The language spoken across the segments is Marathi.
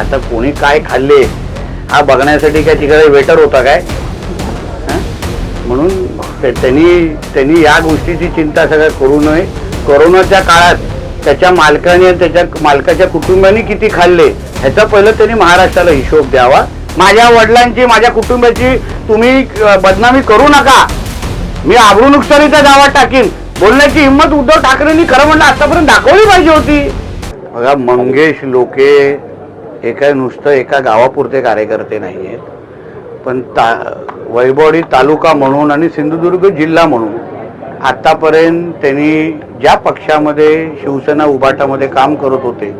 आता कोणी काय खाल्ले हा बघण्यासाठी काय तिकडे वेटर होता काय? म्हणून त्यांनी त्यांनी या गोष्टीची चिंता सगळ्या करू नये. कोरोनाच्या काळात त्याच्या मालकाने त्याच्या मालकाच्या कुटुंबाने किती खाल्ले ह्याचा पहिलं त्यांनी महाराष्ट्राला हिशोब द्यावा. माझ्या वडिलांची माझ्या कुटुंबाची तुम्ही बदनामी करू नका. मी आबरू नुकसानीचा दावा टाकीन. बोलण्याची हिंमत उद्धव ठाकरेंनी खरं म्हणलं आतापर्यंत दाखवली पाहिजे होती. बघा मंगेश लोके हे काय नुसतं एका गावापुरते कार्यकर्ते नाही आहेत पण ता वैभवडी तालुका म्हणून आणि सिंधुदुर्ग जिल्हा म्हणून आत्तापर्यंत त्यांनी ज्या पक्षामध्ये शिवसेना उभाटामध्ये काम करत होते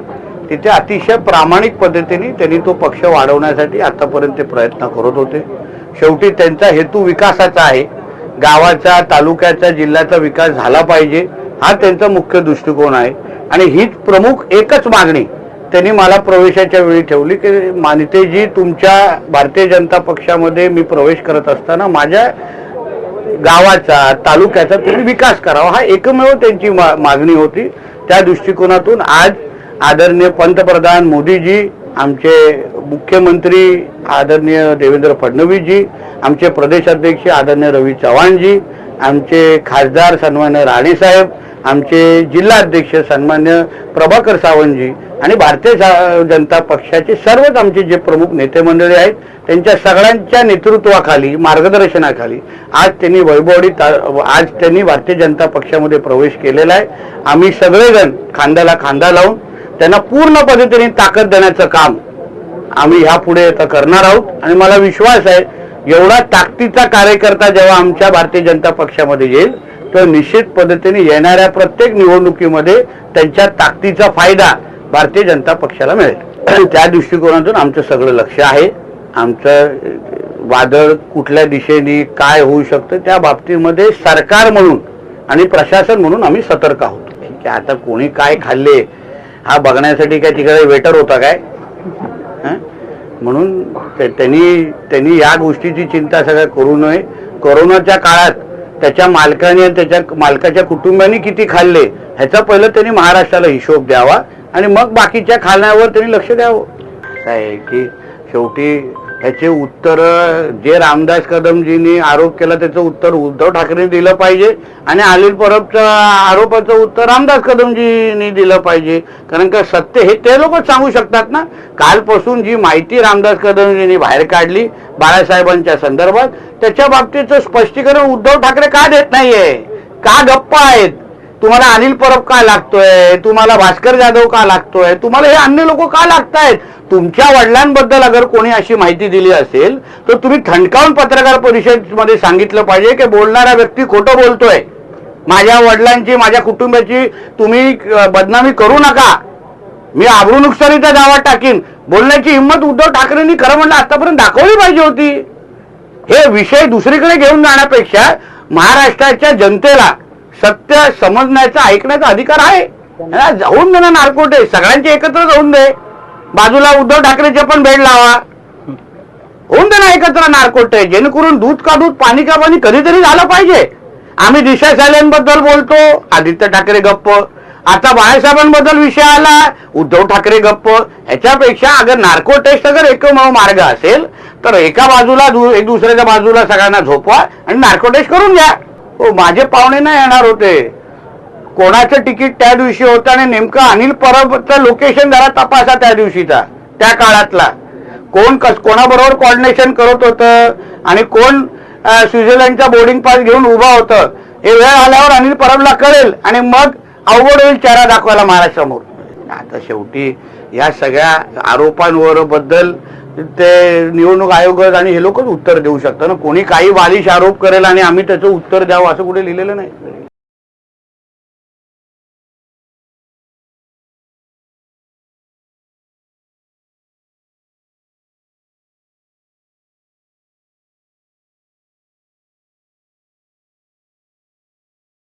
तिथे अतिशय प्रामाणिक पद्धतीने त्यांनी तो पक्ष वाढवण्यासाठी आत्तापर्यंत ते प्रयत्न करत होते. शेवटी त्यांचा हेतू विकासाचा आहे. गावाचा तालुक्याचा जिल्ह्याचा विकास झाला पाहिजे हा त्यांचा मुख्य दृष्टिकोन आहे. आणि हीच प्रमुख एकच मागणी त्यांनी मला प्रवेशाच्या वेळी ठेवली की मानितेजी तुमच्या भारतीय जनता पक्षामध्ये मी प्रवेश करत असताना माझ्या गावाचा तालुक्याचा तुम्ही विकास करावा. हा एकमेव त्यांची मा- मागणी होती. त्या दृष्टिकोनातून आज आदरणीय पंतप्रधान मोदीजी आमचे मुख्यमंत्री आदरणीय देवेंद्र फडणवीसजी आमचे प्रदेशाध्यक्ष आदरणीय रवी चव्हाणजी आमचे खासदार सन्मान्य राणेसाहेब आमचे जिल्हाध्यक्ष सन्मान्य प्रभाकर सावंतजी आणि भारतीय सा- जनता पक्षाचे सर्वच आमचे जे प्रमुख नेते मंडळी आहेत त्यांच्या सगळ्यांच्या नेतृत्वाखाली मार्गदर्शनाखाली आज त्यांनी वैभवडी आज त्यांनी भारतीय जनता पक्षामध्ये प्रवेश केलेला आहे. आम्ही सगळेजण खांद्याला खांदा लावून त्यांना पूर्ण पद्धतीने ताकद देण्याचं काम आम्ही ह्यापुढे आता करणार आहोत. आणि मला विश्वास आहे एवढा ताकदीचा कार्यकर्ता जेव्हा आमच्या भारतीय जनता पक्षामध्ये येईल तर निश्चित पद्धतीने येणाऱ्या प्रत्येक निवडणुकीमध्ये त्यांच्या ताकदीचा फायदा भारतीय जनता पक्षाला मिळेल. त्या दृष्टिकोनातून आमचं सगळं लक्ष आहे. आमचं वादळ कुठल्या दिशेने काय होऊ शकतं त्या बाबतीमध्ये सरकार म्हणून आणि प्रशासन म्हणून आम्ही सतर्क आहोत. ठीक आहे आता कोणी काय खाल्ले हा बघण्यासाठी काय तिकडे वेटर होता काय? हं? म्हणून त्यांनी त्यांनी या गोष्टीची चिंता सगळ्या करू नये. कोरोनाच्या काळात त्याच्या मालकाने आणि त्याच्या मालकाच्या कुटुंबाने किती खाल्ले ह्याचा पहिलं त्यांनी महाराष्ट्राला हिशोब द्यावा आणि मग बाकीच्या खाण्यावर त्यांनी लक्ष द्यावं. काय की शेवटी ह्याचे उत्तर जे रामदास कदमजींनी आरोप केला त्याचं उत्तर उद्धव ठाकरेंनी दिलं पाहिजे आणि अनिल परबच्या आरोपाचं उत्तर रामदास कदमजींनी दिलं पाहिजे. कारण का सत्य हे ते लोकच सांगू शकतात ना? कालपासून जी माहिती रामदास कदमजींनी बाहेर काढली बाळासाहेबांच्या संदर्भात त्याच्या बाबतीचं स्पष्टीकरण उद्धव ठाकरे का देत नाहीये? का गप्प आहेत? तुम्हाला अनिल परब का लागतोय? तुम्हाला भास्कर जाधव का लागतोय? तुम्हाला हे अन्य लोक का लागतायत? तुमच्या वडिलांबद्दल अगर कोणी अशी माहिती दिली असेल तर तुम्ही थंडकावून पत्रकार परिषदेमध्ये सांगितलं पाहिजे की बोलणारा व्यक्ती खोटं बोलतोय. माझ्या वडिलांची माझ्या कुटुंबाची तुम्ही बदनामी करू नका. मी आबरू नुकसानीचा दावा टाकीन. बोलण्याची हिंमत उद्धव ठाकरेंनी खरं म्हणलं आतापर्यंत दाखवली पाहिजे होती. हे विषय दुसरीकडे घेऊन जाण्यापेक्षा महाराष्ट्राच्या जनतेला सत्य समजण्याचा ऐकण्याचा अधिकार आहे. जाऊन दे ना नारकोटे सगळ्यांचे एकत्र जाऊन दे. बाजूला उद्धव ठाकरेचे पण भेट लावा. होऊन दे ना एकत्र नारकोटे जेणेकरून दूध का दूध पाणी का पाणी कधीतरी झालं पाहिजे. आम्ही दिशा साल्यांबद्दल बोलतो आदित्य ठाकरे गप्प. आता बाळासाहेबांबद्दल विषय आला उद्धव ठाकरे गप्प. ह्याच्यापेक्षा अगर नार्को टेस्ट अगर एकमेव मार्ग असेल तर एका बाजूला दु- एक दुसऱ्याच्या बाजूला सगळ्यांना झोपवा आणि नार्कोटेश करून घ्या. हो माझे पाहुणे नाही येणार होते. कोणाचं तिकीट त्या दिवशी होतं आणि नेमकं अनिल परबचं लोकेशन जरा तपासा त्या दिवशीचा त्या काळातला. कोण कस कोणाबरोबर कॉर्डिनेशन करत होतं आणि कोण स्वित्झर्लंडचा बोर्डिंग पास घेऊन उभा होतं हे वेळ आल्यावर अनिल परबला कळेल आणि मग अवघड होईल चेहरा दाखवायला महाराष्ट्रासमोर. आता शेवटी या सगळ्या आरोपांवर बद्दल ते निवडणूक आयोग आणि हे लोकच उत्तर देऊ शकतात ना? कोणी काही बालिश आरोप करेल आणि आम्ही त्याचं उत्तर द्यावं असं कुठे लिहिलेलं नाही.